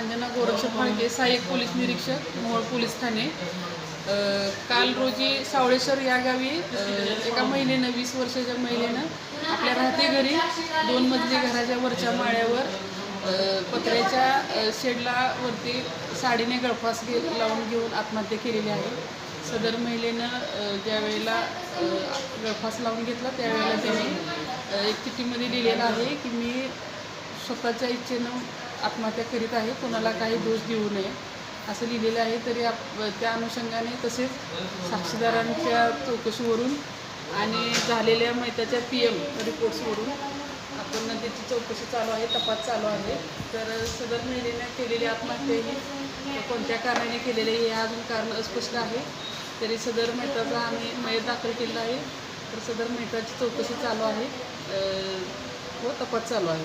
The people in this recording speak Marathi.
अंजना गोरक्ष फाळके सहाय्यक पोलीस निरीक्षक मोहोळ पोलीस ठाणे. काल रोजी सावळेश्वर या गावी एका महिलेनं वीस वर्षाच्या महिलेनं आपल्या राहते घरी दोन मजली घराच्या वरच्या माळ्यावर पत्र्याच्या शेडला वरती साडीने गळफास घे लावून घेऊन आत्महत्या केलेली आहे. सदर महिलेनं ज्यावेळेला गळफास लावून घेतला त्यावेळेला त्यांनी एक चिठ्ठीमध्ये लिहिलेलं आहे की मी स्वतःच्या इच्छेनं आत्महत्या करीत आहे. कोणाला काही दोष देऊ नये. असं लिहिलेलं आहे. तरी आप त्या अनुषंगाने तसेच साक्षीदारांच्या चौकशीवरून आणि झालेल्या मैताच्या पी एम रिपोर्ट्सवरून आपण त्याची चौकशी चालू आहे. तपास चालू आहे. तर सदर महिलेने केलेली आत्महत्या ही कोणत्या कारणाने केलेली हे अजून कारण अस्पष्ट आहे. तरी सदर मेहताचा आम्ही मयत दाखल केला आहे. तर सदर मेहताची चौकशी चालू आहे. व हो, तपास चालू आहे.